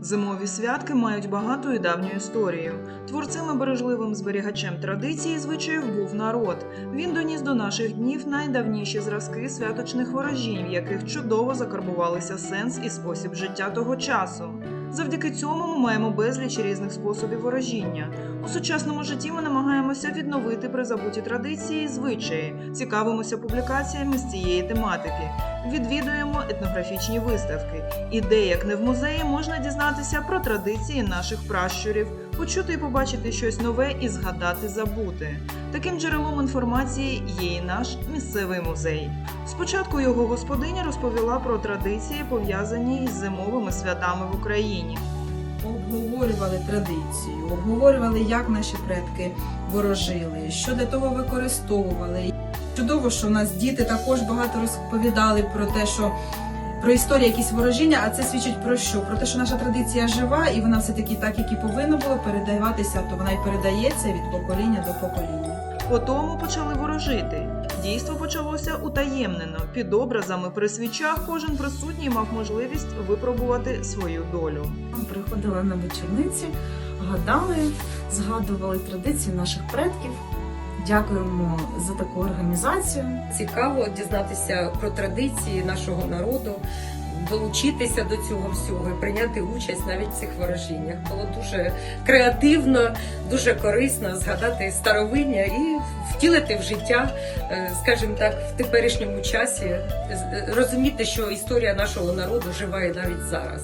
Зимові святки мають багату і давню історію. Творцем і бережливим зберігачем традиції звичаїв був народ. Він доніс до наших днів найдавніші зразки святочних ворожінь, в яких чудово закарбувалися сенс і спосіб життя того часу. Завдяки цьому ми маємо безліч різних способів ворожіння. У сучасному житті ми намагаємося відновити призабуті традиції і звичаї, цікавимося публікаціями з цієї тематики, відвідуємо етнографічні виставки. І де, як не в музеї, можна дізнатися про традиції наших пращурів, почути і побачити щось нове і згадати забути. Таким джерелом інформації є і наш місцевий музей. Спочатку його господиня розповіла про традиції, пов'язані із зимовими святами в Україні. обговорювали традицію, обговорювали, як наші предки ворожили, що для того використовували. Чудово, що у нас діти також багато розповідали про те, що про історію якісь ворожіння, а це свідчить про що? Про те, що наша традиція жива, і вона все таки так, як і повинно було передаватися, то вона й передається від покоління до покоління. Потому почали ворожити. Дійство почалося утаємнено. Під образами при свічах кожен присутній мав можливість випробувати свою долю. Ми приходили на вечорниці, гадали, згадували традиції наших предків. Дякуємо за таку організацію. Цікаво дізнатися про традиції нашого народу, долучитися до цього всього і прийняти участь навіть в цих ворожіннях. Було дуже креативно, дуже корисно згадати старовиння і втілити в життя, е, скажімо так, в теперішньому часі, з- розуміти, що історія нашого народу жива навіть зараз.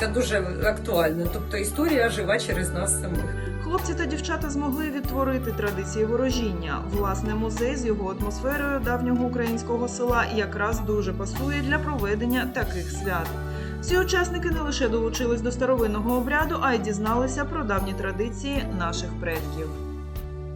Це дуже актуально. Тобто історія жива через нас самих. Хлопці та дівчата змогли відтворити традиції ворожіння. Власне, музей з його атмосферою давнього українського села якраз дуже пасує для проведення таких свят. Всі учасники не лише долучились до старовинного обряду, а й дізналися про давні традиції наших предків.